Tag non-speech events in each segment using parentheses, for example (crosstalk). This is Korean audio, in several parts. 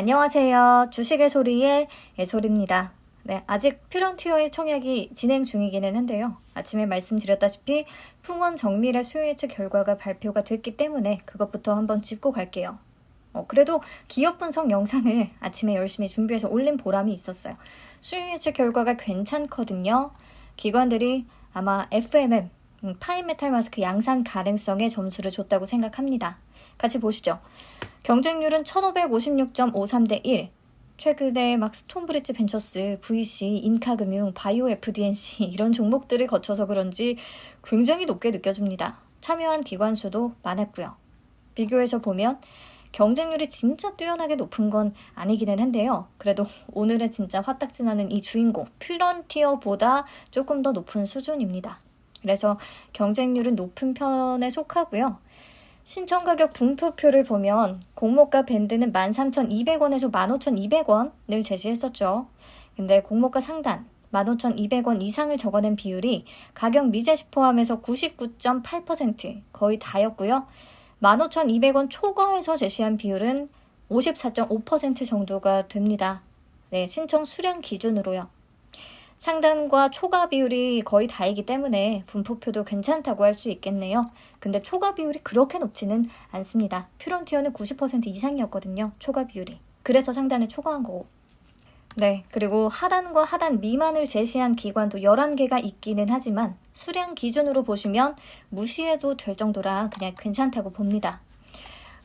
안녕하세요. 주식의 소리의 예솔입니다. 네, 아직 퓨런티어의 청약이 진행 중이기는 한데요. 아침에 말씀드렸다시피 풍원 정밀의 수요 예측 결과가 발표가 됐기 때문에 그것부터 한번 짚고 갈게요. 어, 그래도 기업 분석 영상을 아침에 열심히 준비해서 올린 보람이 있었어요. 수요 예측 결과가 괜찮거든요. 기관들이 아마 FMM, 음, 파인메탈 마스크 양산 가능성에 점수를 줬다고 생각합니다. 같이 보시죠. 경쟁률은 1556.53대 1. 최근에 막 스톤브리지 벤처스, VC, 인카금융, 바이오 FDNC 이런 종목들을 거쳐서 그런지 굉장히 높게 느껴집니다. 참여한 기관 수도 많았고요. 비교해서 보면 경쟁률이 진짜 뛰어나게 높은 건 아니기는 한데요. 그래도 오늘은 진짜 화딱지나는 이 주인공 퓨런티어보다 조금 더 높은 수준입니다. 그래서 경쟁률은 높은 편에 속하고요. 신청 가격 분포표를 보면 공모가 밴드는 13,200원에서 15,200원을 제시했었죠. 근데 공모가 상단 15,200원 이상을 적어낸 비율이 가격 미제시 포함해서 99.8% 거의 다였고요. 15,200원 초과해서 제시한 비율은 54.5% 정도가 됩니다. 네, 신청 수량 기준으로요. 상단과 초과 비율이 거의 다이기 때문에 분포표도 괜찮다고 할 수 있겠네요. 근데 초과 비율이 그렇게 높지는 않습니다. 퓨런티어는 90% 이상이었거든요. 초과 비율이. 그래서 상단을 초과한 거고. 네, 그리고 하단과 하단 미만을 제시한 기관도 11개가 있기는 하지만 수량 기준으로 보시면 무시해도 될 정도라 그냥 괜찮다고 봅니다.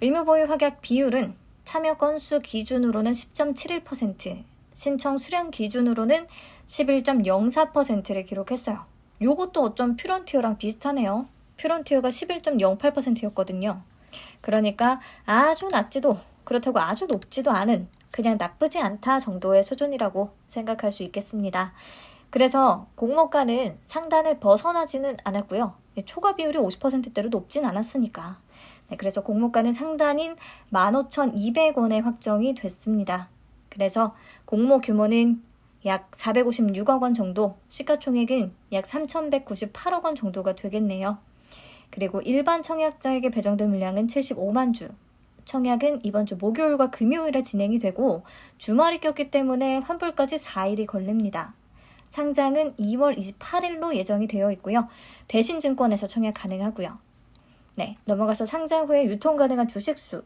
의무보유 확약 비율은 참여 건수 기준으로는 10.71%, 신청 수량 기준으로는 11.04%를 기록했어요. 요것도 어쩜 퓨런티어랑 비슷하네요. 퓨런티어가 11.08%였거든요. 그러니까 아주 낮지도 그렇다고 아주 높지도 않은 그냥 나쁘지 않다 정도의 수준이라고 생각할 수 있겠습니다. 그래서 공모가는 상단을 벗어나지는 않았고요. 초과 비율이 50%대로 높진 않았으니까. 네, 그래서 공모가는 상단인 15,200원에 확정이 됐습니다. 그래서 공모 규모는 약 456억 원 정도, 시가총액은 약 3,198억 원 정도가 되겠네요. 그리고 일반 청약자에게 배정된 물량은 75만 주. 청약은 이번 주 목요일과 금요일에 진행이 되고 주말이 꼈기 때문에 환불까지 4일이 걸립니다. 상장은 2월 28일로 예정이 되어 있고요. 대신증권에서 청약 가능하고요. 네, 넘어가서 상장 후에 유통 가능한 주식수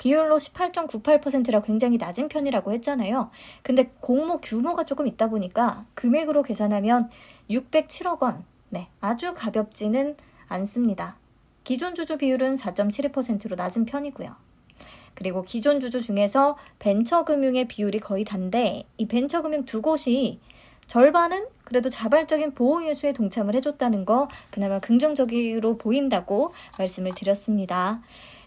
비율로 18.98%라 굉장히 낮은 편이라고 했잖아요. 근데 공모 규모가 조금 있다 보니까 금액으로 계산하면 607억 원. 네, 아주 가볍지는 않습니다. 기존 주주 비율은 4.72%로 낮은 편이고요. 그리고 기존 주주 중에서 벤처금융의 비율이 거의 단데 이 벤처금융 두 곳이 절반은 그래도 자발적인 보호 예수에 동참을 해줬다는 거 그나마 긍정적으로 보인다고 말씀을 드렸습니다.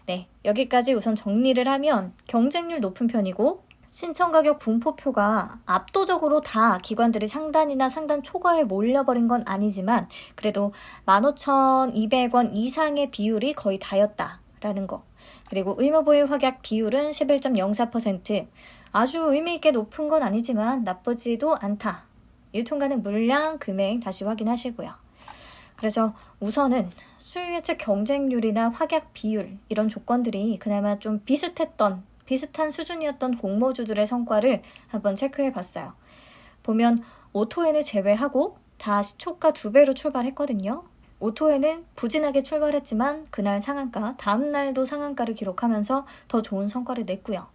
네, 여기까지 우선 정리를 하면 경쟁률 높은 편이고 신청 가격 분포표가 압도적으로 다 기관들이 상단이나 상단 초과에 몰려버린 건 아니지만 그래도 15,200원 이상의 비율이 거의 다였다라는 거. 그리고 의무보유 확약 비율은 11.04%. 아주 의미있게 높은 건 아니지만 나쁘지도 않다. 유통가능 물량, 금액 다시 확인하시고요. 그래서 우선은 수요 예측 경쟁률이나 확약 비율 이런 조건들이 그나마 좀 비슷했던 비슷한 수준이었던 공모주들의 성과를 한번 체크해 봤어요. 보면 오토엔을 제외하고 다 시초가 두 배로 출발했거든요. 오토엔은 부진하게 출발했지만 그날 상한가, 다음 날도 상한가를 기록하면서 더 좋은 성과를 냈고요.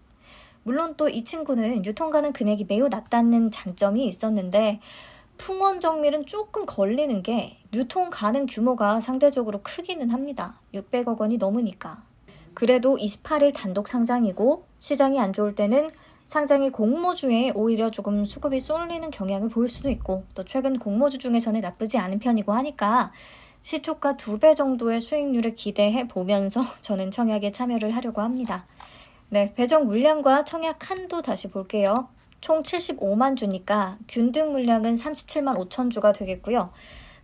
물론 또 이 친구는 유통가능 금액이 매우 낮다는 장점이 있었는데 풍원 정밀은 조금 걸리는 게 유통 가능 규모가 상대적으로 크기는 합니다. 600억 원이 넘으니까. 그래도 28일 단독 상장이고 시장이 안 좋을 때는 상장이 공모주에 오히려 조금 수급이 쏠리는 경향을 보일 수도 있고 또 최근 공모주 중에서는 나쁘지 않은 편이고 하니까 시초가 두 배 정도의 수익률을 기대해 보면서 (laughs) 저는 청약에 참여를 하려고 합니다. 네, 배정 물량과 청약 한도 다시 볼게요. 총 75만 주니까 균등 물량은 37만 5천 주가 되겠고요.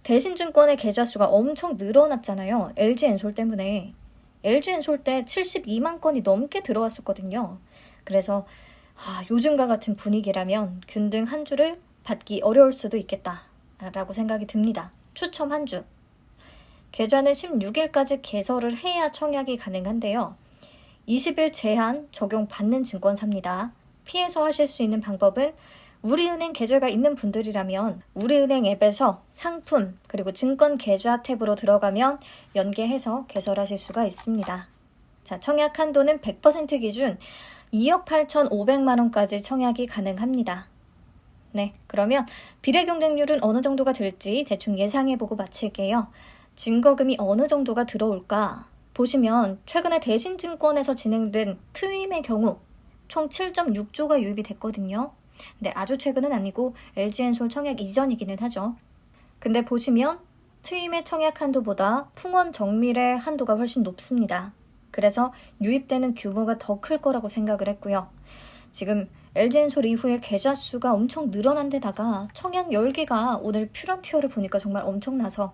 대신 증권의 계좌 수가 엄청 늘어났잖아요. LG엔솔 때문에. LG엔솔 때 72만 건이 넘게 들어왔었거든요. 그래서 아, 요즘과 같은 분위기라면 균등 한 주를 받기 어려울 수도 있겠다라고 생각이 듭니다. 추첨 한 주. 계좌는 16일까지 개설을 해야 청약이 가능한데요. 20일 제한 적용받는 증권사입니다. 피해서 하실 수 있는 방법은 우리은행 계좌가 있는 분들이라면 우리은행 앱에서 상품 그리고 증권 계좌 탭으로 들어가면 연계해서 개설하실 수가 있습니다. 자, 청약 한도는 100% 기준 2억 8,500만 원까지 청약이 가능합니다. 네, 그러면 비례 경쟁률은 어느 정도가 될지 대충 예상해보고 마칠게요. 증거금이 어느 정도가 들어올까? 보시면 최근에 대신증권에서 진행된 트임의 경우 총 7.6조가 유입이 됐거든요. 근데 아주 최근은 아니고 LG엔솔 청약 이전이기는 하죠. 근데 보시면 트임의 청약 한도보다 풍원 정밀의 한도가 훨씬 높습니다. 그래서 유입되는 규모가 더 클 거라고 생각을 했고요. 지금 LG엔솔 이후에 계좌 수가 엄청 늘어난 데다가 청약 열기가 오늘 퓨런티어를 보니까 정말 엄청나서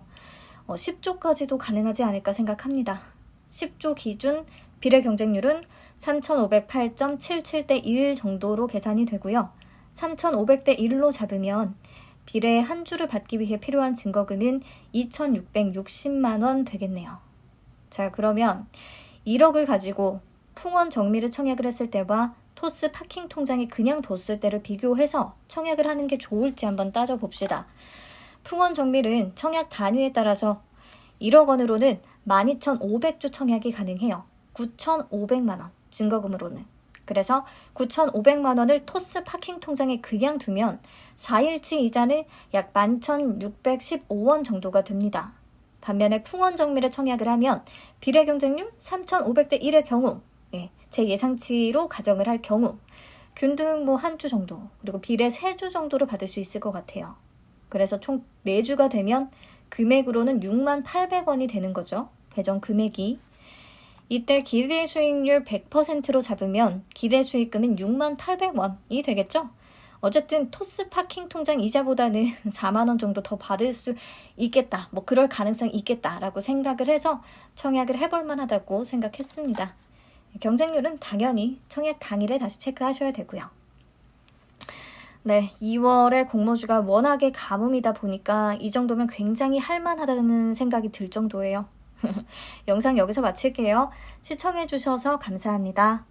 어, 10조까지도 가능하지 않을까 생각합니다. 10조 기준 비례 경쟁률은 3,508.77대 1 정도로 계산이 되고요. 3,500대 1로 잡으면 비례 한 주를 받기 위해 필요한 증거금은 2,660만 원 되겠네요. 자, 그러면 1억을 가지고 풍원 정미를 청약을 했을 때와 토스 파킹 통장에 그냥 뒀을 때를 비교해서 청약을 하는 게 좋을지 한번 따져봅시다. 풍원 정밀은 청약 단위에 따라서 1억 원으로는 12,500주 청약이 가능해요. 9,500만 원 증거금으로는. 그래서 9,500만 원을 토스 파킹 통장에 그냥 두면 4일치 이자는 약 11,615원 정도가 됩니다. 반면에 풍원 정밀에 청약을 하면 비례 경쟁률 3,500대 1의 경우 예, 제 예상치로 가정을 할 경우 균등 뭐 한 주 정도 그리고 비례 세 주 정도를 받을 수 있을 것 같아요. 그래서 총 4주가 되면 금액으로는 6만 800원이 되는 거죠. 배정 금액이. 이때 기대 수익률 100%로 잡으면 기대 수익금은 6만 800원이 되겠죠? 어쨌든 토스 파킹 통장 이자보다는 (laughs) 4만 원 정도 더 받을 수 있겠다. 뭐 그럴 가능성이 있겠다라고 생각을 해서 청약을 해볼 만하다고 생각했습니다. 경쟁률은 당연히 청약 당일에 다시 체크하셔야 되고요. 네, 2월에 공모주가 워낙에 가뭄이다 보니까 이 정도면 굉장히 할만하다는 생각이 들 정도예요. (laughs) 영상 여기서 마칠게요. 시청해주셔서 감사합니다.